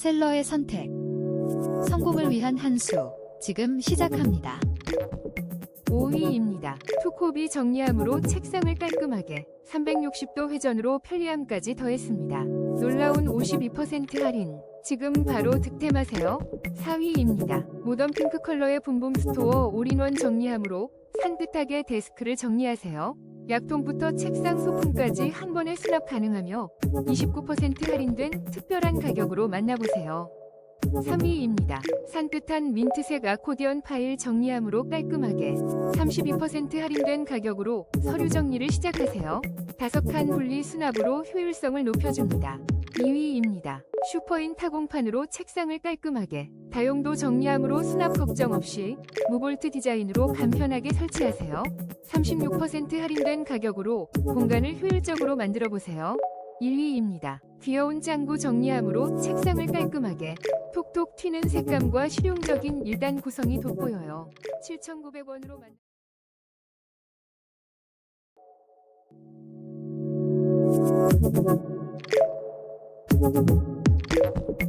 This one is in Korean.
셀러의 선택. 성공을 위한 한 수. 지금 시작합니다. 5위입니다. 투코비 정리함으로 책상을 깔끔하게 360도 회전으로 편리함까지 더했습니다. 놀라운 52% 할인. 지금 바로 득템하세요. 4위입니다. 모던 핑크 컬러의 붐붐 스토어 올인원 정리함으로 산뜻하게 데스크를 정리하세요. 약통부터 책상 소품까지 한 번에 수납 가능하며 29% 할인된 특별한 가격으로 만나보세요. 3위입니다. 산뜻한 민트색 아코디언 파일 정리함으로 깔끔하게 32% 할인된 가격으로 서류 정리를 시작하세요. 다섯 칸 분리 수납으로 효율성을 높여줍니다. 2위입니다. 슈퍼인 타공판으로 책상을 깔끔하게 다용도 정리함으로 수납 걱정 없이 무볼트 디자인으로 간편하게 설치하세요. 36% 할인된 가격으로 공간을 효율적으로 만들어 보세요. 1위입니다. 귀여운 짱구 정리함으로 책상을 깔끔하게 톡톡 튀는 색감과 실용적인 1단 구성이 돋보여요. 7,900원으로 만 やった。